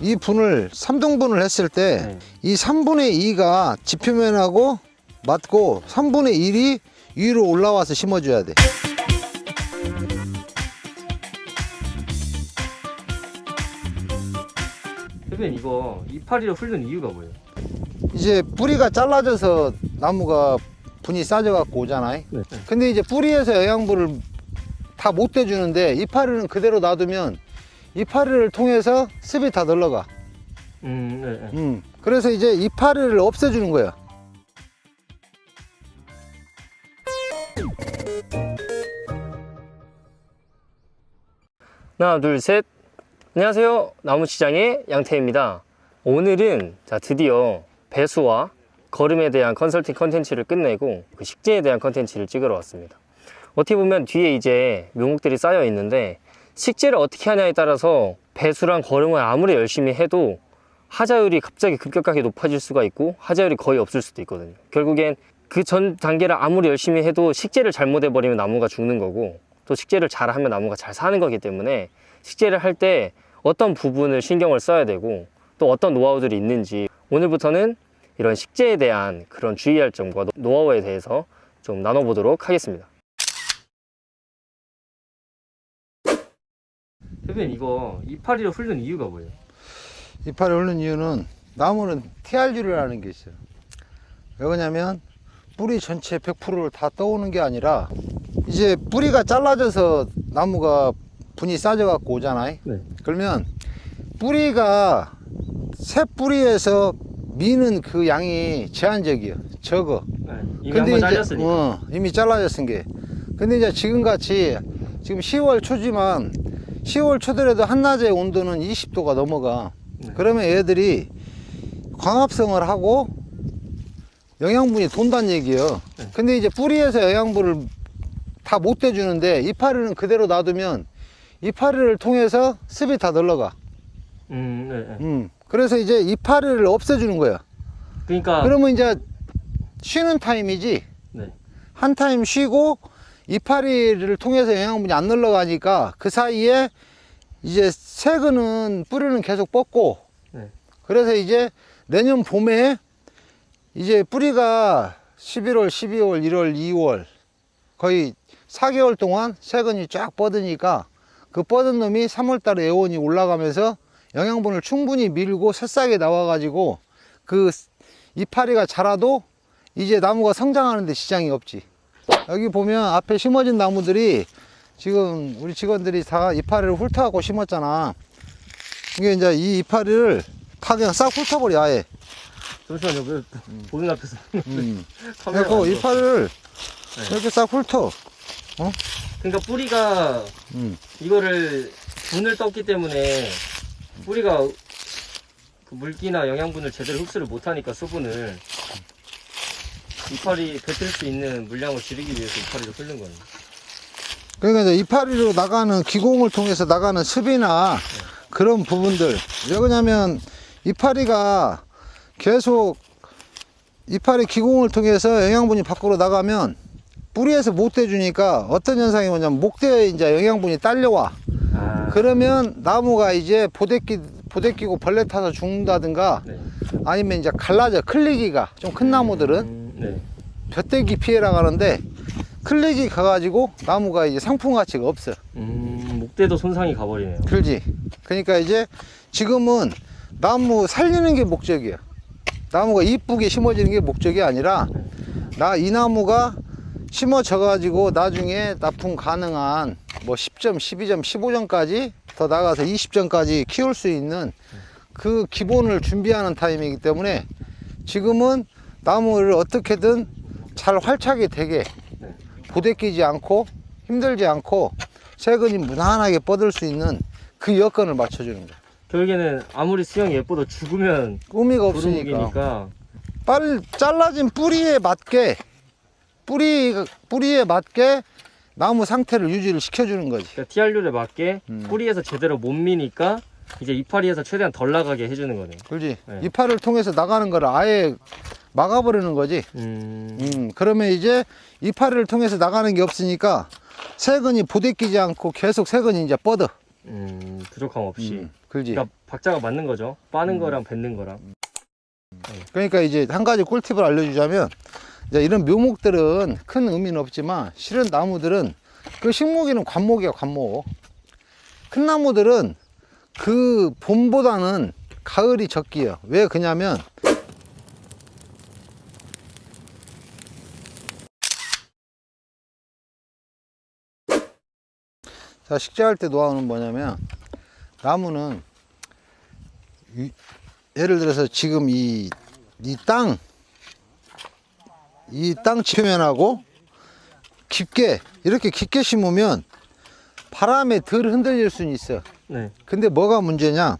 이 분을 3등분을 했을 때 네. 이 3분의 2가 지표면하고 맞고 3분의 1이 위로 올라와서 심어줘야 돼. 대표님 이거 이파리를 훑는 이유가 뭐예요? 이제 뿌리가 잘라져서 나무가 분이 싸져갖고 오잖아요. 네. 근데 이제 뿌리에서 영양분을 다 못 대주는데 이파리는 그대로 놔두면 이파리를 통해서 습이 다 늘러가. 음, 네, 네. 음. 그래서 이제 이파리를 없애주는 거야. 하나, 둘, 셋. 안녕하세요. 나무시장의 양태입니다. 오늘은 자 드디어 배수와 거름에 대한 컨설팅 컨텐츠를 끝내고 그 식재에 대한 컨텐츠를 찍으러 왔습니다. 어떻게 보면 뒤에 이제 묘목들이 쌓여 있는데 식재를 어떻게 하냐에 따라서 배수랑 거름을 아무리 열심히 해도 하자율이 갑자기 급격하게 높아질 수가 있고 하자율이 거의 없을 수도 있거든요. 결국엔 그 전 단계를 아무리 열심히 해도 식재를 잘못해 버리면 나무가 죽는 거고 또 식재를 잘하면 나무가 잘 사는 거기 때문에 식재를 할 때 어떤 부분을 신경을 써야 되고 또 어떤 노하우들이 있는지 오늘부터는 이런 식재에 대한 그런 주의할 점과 노하우에 대해서 좀 나눠보도록 하겠습니다. 대표님 이거 이파리를 훑는 이유가 뭐예요? 이파리 오는 이유는 나무는 TRU라는 게 있어요. 왜 그러냐면 뿌리 전체 100%를 다 떠오는 게 아니라 이제 뿌리가 잘라져서 나무가 분이 싸져 갖고 오잖아요. 네. 그러면 뿌리가 새 뿌리에서 미는 그 양이 제한적이에요. 적어. 네, 이미 한번 이제 잘렸으니까. 어, 이미 잘라졌은 게. 근데 이제 지금 같이 지금 10월 초지만 10월 초더라도 한낮의 온도는 20도가 넘어가. 네. 그러면 얘들이 광합성을 하고 영양분이 돈다는 얘기예요. 네. 근데 이제 뿌리에서 영양분을 다 못 대주는데 이파리는 그대로 놔두면 이파리를 통해서 습이 다 늘러가. 음, 네, 네. 음. 그래서 이제 이파리를 없애주는 거야. 그러니까 그러면 이제 쉬는 타임이지. 네. 한 타임 쉬고 이파리를 통해서 영양분이 안 늘러가니까 그 사이에 이제 새그는 뿌리는 계속 뻗고 네. 그래서 이제 내년 봄에 이제 뿌리가 11월, 12월, 1월, 2월 거의 4개월 동안 새근이 쫙 뻗으니까 그 뻗은 놈이 3월 달에 애원이 올라가면서 영양분을 충분히 밀고 새싹이 나와가지고 그 이파리가 자라도 이제 나무가 성장하는데 지장이 없지. 여기 보면 앞에 심어진 나무들이 지금 우리 직원들이 다 이파리를 훑어갖고 심었잖아. 이게 이제 이 이파리를 다 그냥 싹 훑어버려 아예. 잠시만요. 왜 보는 앞에서 음. 그래서 이파리를 네. 이렇게 싹 훑어. 그러니까 뿌리가 음. 이거를 분을 떴기 때문에 뿌리가 그 물기나 영양분을 제대로 흡수를 못하니까 수분을 이파리 뱉을 수 있는 물량을 줄이기 위해서 이파리를 훑는 거예요. 그러니까 이제 이파리로 나가는 기공을 통해서 나가는 습이나 그런 부분들. 왜 그러냐면 이파리가 계속 이파리 기공을 통해서 영양분이 밖으로 나가면 뿌리에서 못 대주니까 어떤 현상이 뭐냐면 목대에 이제 영양분이 딸려와. 아, 그러면 나무가 이제 보대끼, 보대끼고 벌레 타서 죽는다든가 네. 아니면 이제 갈라져, 클리기가 좀 큰 나무들은 음, 네. 벼대기 피해라 가는데 클릭이 가가지고 나무가 이제 상품 가치가 없어. 음, 목대도 손상이 가버리네요. 그지? 그러니까 이제 지금은 나무 살리는 게 목적이야. 나무가 이쁘게 심어지는 게 목적이 아니라 나 이 나무가 심어져 가지고 나중에 납품 가능한 뭐 10점, 12점, 15점까지 더 나가서 20점까지 키울 수 있는 그 기본을 준비하는 타임이기 때문에 지금은 나무를 어떻게든 잘 활착이 되게 네. 부대끼지 않고 힘들지 않고 세근이 무난하게 뻗을 수 있는 그 여건을 맞춰주는 거야. 결국에는 아무리 수영이 예뻐도 죽으면 의미가 없으니까. 빨리 잘라진 뿌리에 맞게 뿌리 뿌리에 맞게 나무 상태를 유지를 시켜주는 거지. 그러니까 TR류에 맞게 음. 뿌리에서 제대로 못 미니까 이제 이파리에서 최대한 덜 나가게 해주는 거네요. 그렇지? 네. 이파를 통해서 나가는 거를 아예 막아버리는 거지. 음, 음, 그러면 이제 이파를 통해서 나가는 게 없으니까 세근이 부대끼지 않고 계속 세근이 이제 뻗어. 음, 부족함 없이. 음, 그지. 그러니까 박자가 맞는 거죠. 빠는 음. 거랑 뱉는 거랑. 그러니까 이제 한 가지 꿀팁을 알려주자면 이제 이런 묘목들은 큰 의미는 없지만 실은 나무들은 그 식목이는 관목이야 관목 큰 나무들은 그 봄보다는 가을이 적기요 왜 그냐면 자 식재할 때 노하우는 뭐냐면 나무는 이- 예를 들어서 지금 이, 이 땅, 이 땅 표면하고 깊게, 이렇게 깊게 심으면 바람에 덜 흔들릴 수는 있어. 네. 근데 뭐가 문제냐?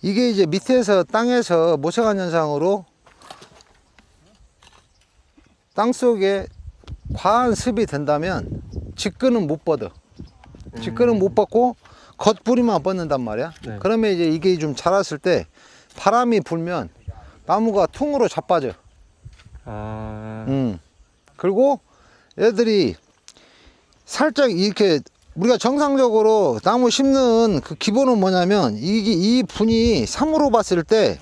이게 이제 밑에서 땅에서 모세관 현상으로 땅 속에 과한 습이 된다면 직근은 못 뻗어. 직근은 못 뻗고 겉뿌리만 뻗는단 말이야. 네. 그러면 이제 이게 좀 자랐을 때 바람이 불면 나무가 퉁으로 자빠져. 아, 음. 그리고 얘들이 살짝 이렇게 우리가 정상적으로 나무 심는 그 기본은 뭐냐면 이게 이 분이 3으로 봤을 때이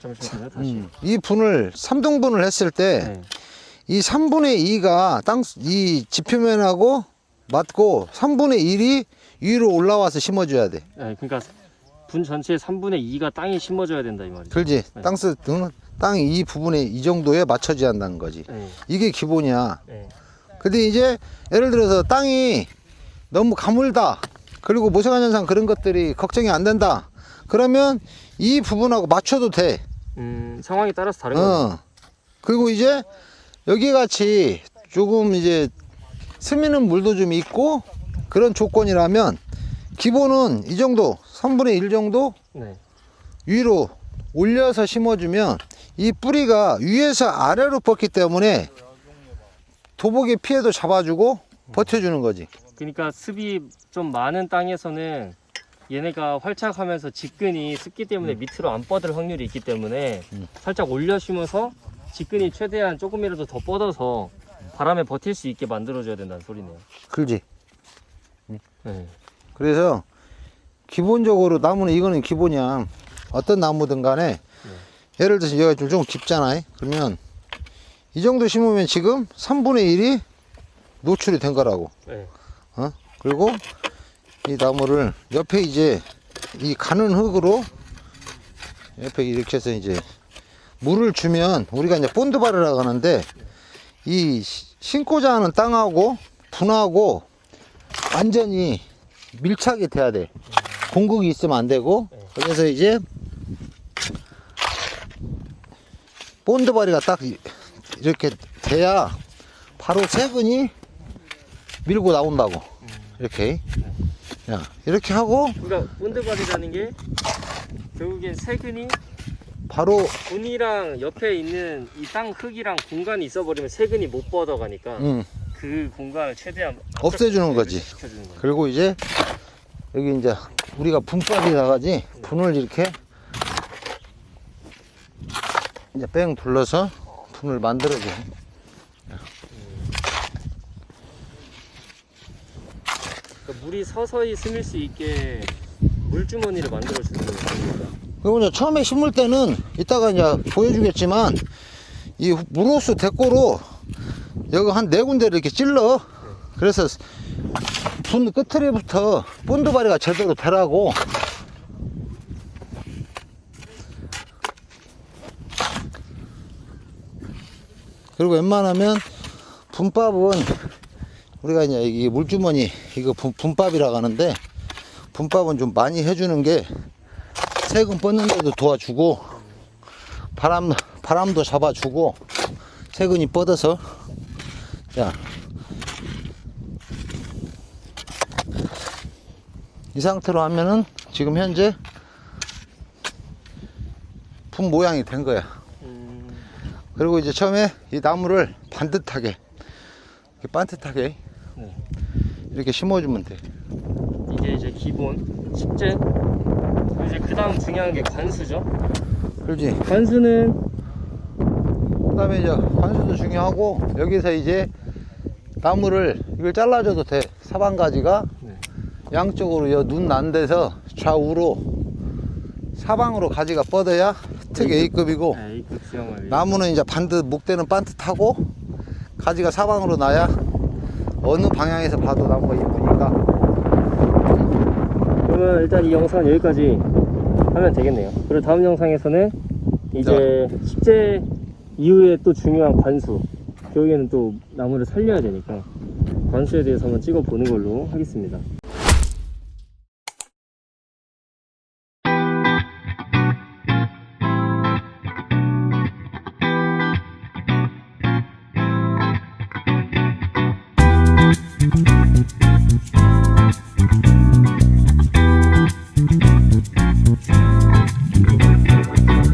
잠시만요. 다시. 분을 3등분을 했을 때 네. 이 3분의 2가 땅 이 지표면하고 맞고 3분의 1이 위로 올라와서 심어줘야 돼. 네, 그러니까 분 전체의 3분의 2가 땅에 심어져야 된다 이 말이죠. 그렇지? 네. 땅스 땅이 이 부분에 이 정도에 맞춰져야 한다는 거지. 네. 이게 기본이야. 네. 근데 이제 예를 들어서 땅이 너무 가물다. 그리고 모세관 현상 그런 것들이 걱정이 안 된다. 그러면 이 부분하고 맞춰도 돼. 음, 상황에 따라서 다른 거죠. 어. 그리고 이제 여기 같이 조금 이제 스미는 물도 좀 있고 그런 조건이라면 기본은 이 정도 3분의 1 정도 네. 위로 올려서 심어주면 이 뿌리가 위에서 아래로 뻗기 때문에 도복의 피해도 잡아주고 버텨주는 거지. 그러니까 습이 좀 많은 땅에서는 얘네가 활착하면서 직근이 습기 때문에 밑으로 안 뻗을 확률이 있기 때문에 음. 살짝 올려 심어서 직근이 최대한 조금이라도 더 뻗어서 바람에 버틸 수 있게 만들어줘야 된다는 소리네요. 그지? 네. 그래서 기본적으로 나무는 이거는 기본이야. 어떤 나무든 간에 예를 들어서 여기가 좀, 좀 깊잖아. 그러면 이 정도 심으면 지금 3분의 1이 노출이 된 거라고. 네. 어? 그리고 이 나무를 옆에 이제 이 가는 흙으로 옆에 이렇게 해서 이제 물을 주면 우리가 이제 본드바르라고 하는데 이 시- 신고자 하는 땅하고 분하고 완전히 밀착이 돼야 돼. 공극이 있으면 안 되고. 그래서 이제 본드바리가 딱 이- 이렇게 돼야 바로 세근이 밀고 나온다고. 이렇게. 야 이렇게 하고 그러니까 본드발이라는 게 결국엔 세근이 바로 분이랑 옆에 있는 이 땅 흙이랑 공간이 있어버리면 세근이 못 뻗어가니까 음, 그 공간을 최대한 없애주는 거지. 시켜주는 거예요. 그리고 이제 여기 이제 우리가 분밥이 나가지 분을 이렇게 이제 뺑 둘러서 분을 만들어줘. 그러니까 물이 서서히 스밀 수 있게 물주머니를 만들어 주는 거예요. 그리고 이제 처음에 심을 때는 이따가 이제 보여주겠지만 이 무로스 대꼬로 여기 한 네 군데를 이렇게 찔러. 그래서 분 끝트리부터 본드바리가 제대로 되라고. 그리고 웬만하면 분밥은 우리가 이제 이 물주머니 이거 분, 분밥이라고 하는데 분밥은 좀 많이 해주는 게 세금 뻗는 데도 도와주고 바람 바람도 잡아주고 세근이 뻗어서 자. 이 상태로 하면은 지금 현재 분 모양이 된 거야. 음, 그리고 이제 처음에 이 나무를 반듯하게 이렇게 반듯하게 네. 이렇게 심어주면 돼. 이게 이제 기본 식재. 이제 그 다음 중요한 게 관수죠. 그렇지. 관수는 그다음에 이제 관수도 중요하고 여기서 이제 나무를 이걸 잘라줘도 돼. 사방 가지가 네. 양쪽으로 요눈난 데서 좌우로 사방으로 가지가 뻗어야 특 A급이고 A급 수영을 나무는 이제 반듯 목대는 반듯하고 가지가 사방으로 나야 어느 방향에서 봐도 나무가 이쁘니까 그러면 일단 이 영상은 여기까지 하면 되겠네요. 그리고 다음 영상에서는 이제 식재 이후에 또 중요한 관수. 여기에는 또 나무를 살려야 되니까 관수에 대해서 한번 찍어 보는 걸로 하겠습니다.